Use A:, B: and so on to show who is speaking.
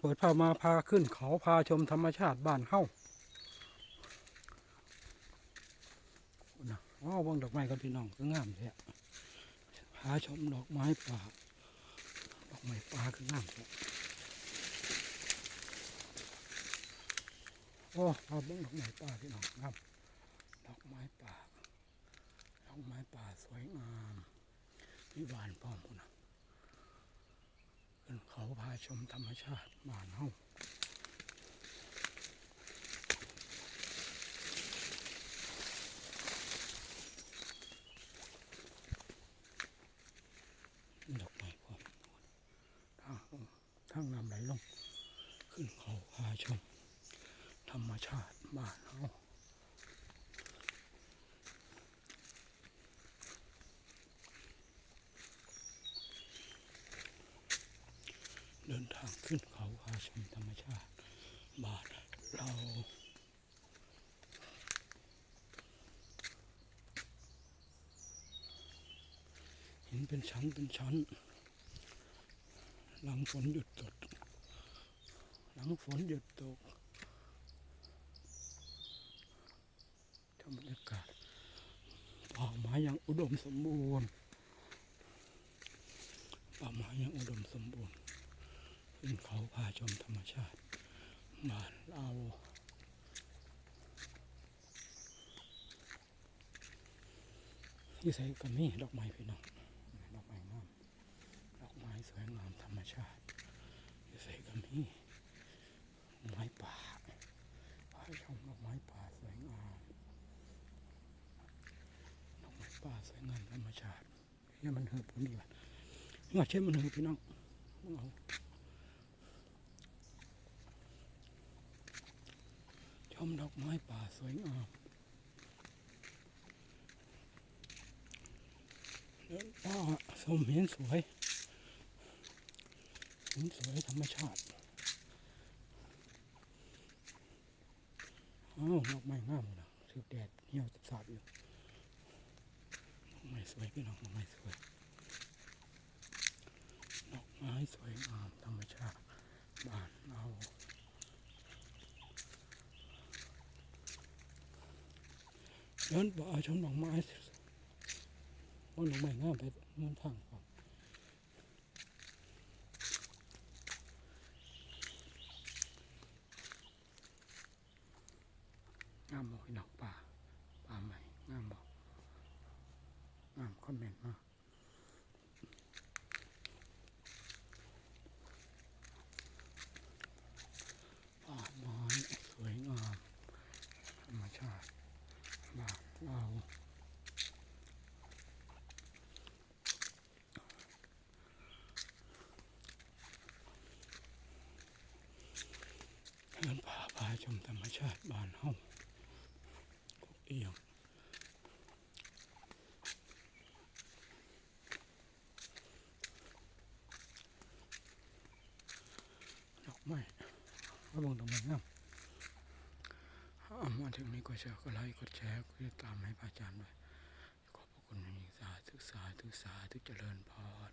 A: เปิดพามาพาขึ้นเขาพาชมธรรมชาติบ้านเฮาอ๋อวงดอกไม้กับพี่น้องคืองามแท้พาชมดอกไม้ป่า ดอกไม้ป่าคืองามแท้โอ้พาบิ่งดอกไม้ป่าพี่น้องงามดอกไม้ป่า ดอกไม้ป่าสวยงามมีหวานพร้อมพุ่นะ เขาพาชมธรรมชาติบ้านเฮาดอกไม้พร้อมทางทางน้ำไหลลง ขึ้นเขาพาชม ธรรมชาติบ้านเฮา เดินทางขึ้นเขาพาชมธรรมชาติบานเราเห็นเป็นชั้นเป็นชั้น หลังฝนหยุดตก หลังฝนหยุดตกทำบรรยากาศป่าไม้ยังอุดมสมบูรณ์ป่าไม้ยังอุดมสมบูรณ์ ขึ้นเขาพาชมธรรมชาติบ้านเราที่ใส่ก็มีดอกไม้พี่น้องดอกไม้งามดอกไม้สวยงามธรรมชาติอยู่ใส่ก็มีไม้ป่าพาชมดอกไม้ป่าสวยงามดอกไม้ป่าสวยงามธรรมชาติเนี่ยมันเหือบผลดีว่ะนี่ว่าเช่นมันเหือบพี่น้องเอา มดอกไม้ป่าสวยงามเดินป่าชมเห็นสวยเห็นสวยธรรมชาติอ้าวดอกไม้งามนะถือแดดเหี่ยวสาบอยู่ดอกไม้สวยพี่น้องดอกไม้สวยดอกไม้สวยงามธรรมชาติบ้านเรา ย้อนป่าชมดอกไม้มันองไม้งามไปมันทางก่อนงามบอกหนองป่าป่าใหม่งามบอกงามคอมเมนต์มาป่าไม้สวยงามธรรมชาติบ้านเรา เดินป่าพา ชมธรรมชาติบ้านเฮากกเอียงดอกไม้ก็ลงดอกไม้งามามาถึงนี้ก็แชร์ก็ไลค์กดแชร์ก็ติดตามให้พระอาจารย์ด้วยขอบพระคุณอย่างยิ่งสาธุสาธุสาธุเจริญพร